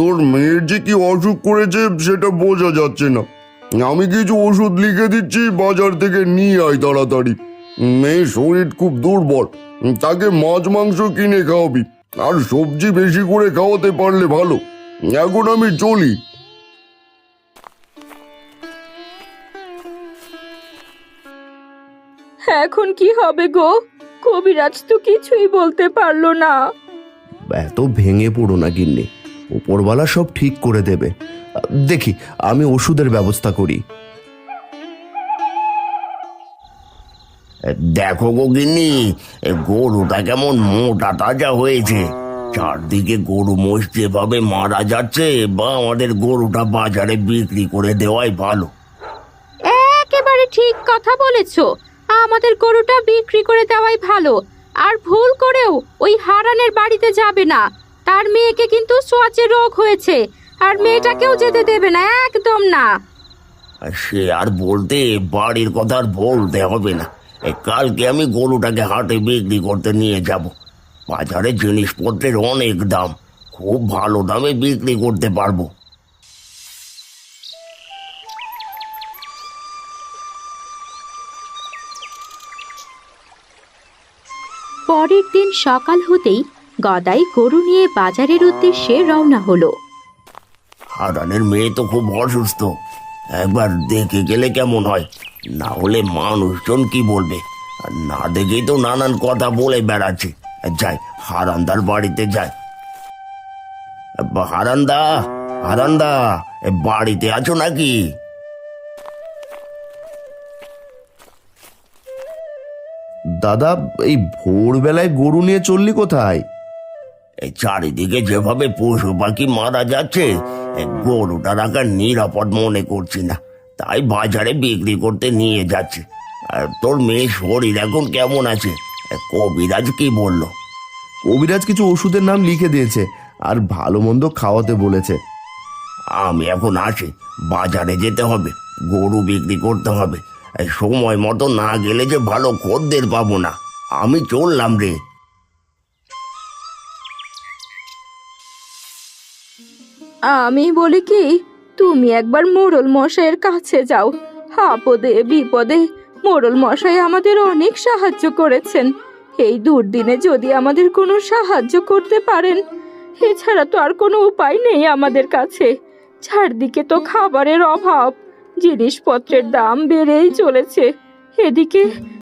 তোর মেয়ের যে কি অসুখ করেছে সেটা বোঝা যাচ্ছে না। আমি কিছু ওষুধ লিখে দিচ্ছি বাজার থেকে নিয়ে আয় তাড়াতাড়ি। মেয়ের শরীর খুব দুর্বল তাকে মাছ মাংস কিনে খাওয়াবি আর সবজি বেশি করে খাওয়াতে পারলে ভালো। এখন আমি চলি। এখন কি হবে গো? কবিরাজ তো কিছুই বলতে পারল না। এত ভেঙে পড়ো না গিন্নি। ওপরওয়ালা সব ঠিক করে দেবে। দেখি আমি ওষুধের ব্যবস্থা করি। দেখো গো গিন্নি গরুটা কেমন মোটা তাজা হয়েছে। চারদিকে গরু মোষ যেভাবে মারা যাচ্ছে বা আমাদের গরুটা বাজারে বিক্রি করে দেওয়াই ভালো। একেবারে ঠিক কথা বলেছ। আমাদের গরুটা বিক্রি করে দেওয়াই ভালো। আর ভুল করেও ওই হারানের বাড়িতে যাবে না। তার মেয়েকে কিন্তু সোয়াচে রোগ হয়েছে। আর মেয়েটাকেও যেতে দেবে না একদম না। সে আর বলতে বাড়ির কথা আর বলতে হবে না। এ কালকে আমি গরুটাকে হাটে বিক্রি করতে নিয়ে যাব। বাজারে জিনিসপত্রের অনেক দাম। খুব ভালো দামে বিক্রি করতে পারব। পরের দিন সকাল হতেই গদাই গরু নিয়ে বাজারের উদ্দেশ্যে রওনা হলো। হারানের মেয়ে তো খুব অসুস্থ। একবার দেখে গেলে কেমন হয়? না হলে মানুষজন কি বলবে? না দেখেই তো নানান কথা বলে বেড়াচ্ছে। যাই, হারান্দার বাড়িতে যাই। হারান্দা হারান্দা বাড়িতে আছো নাকি? দাদা, এই ভোরবেলায় গরু নিয়ে চললি কোথায়? এই চারিদিকে যেভাবে পশু পাখি মারা যাচ্ছে গরুটা রাখার নিরাপদ মনে করছি না। তাই বাজারে বিক্রি করতে নিয়ে যাচ্ছে। আর তোর মেয়ের শরীর এখন কেমন আছে? কবিরাজ কি বলল? কবিরাজ কিছু ওষুধের নাম লিখে দিয়েছে আর ভালো মন্দ খাওয়াতে বলেছে। আমি এখন আসি বাজারে যেতে হবে গরু বিক্রি করতে হবে। সময় মতো না গেলে যে ভালো খদ্দের পাবো না। আমি চললাম রে। আমি বলি কি, তুমি একবার মোড়ল মশাইয়ের কাছে যাও। আপদে, বিপদে মোড়ল মশাই আমাদের অনেক সাহায্য করেছেন। এই দুর্দিনে যদি আমাদের কোনো সাহায্য করতে পারেন, এছাড়া তো আর কোনো উপায় নেই আমাদের কাছে। চারদিকে তো খাবারের অভাব, জিনিসপত্রের দাম বেড়েই চলেছে। এদিকে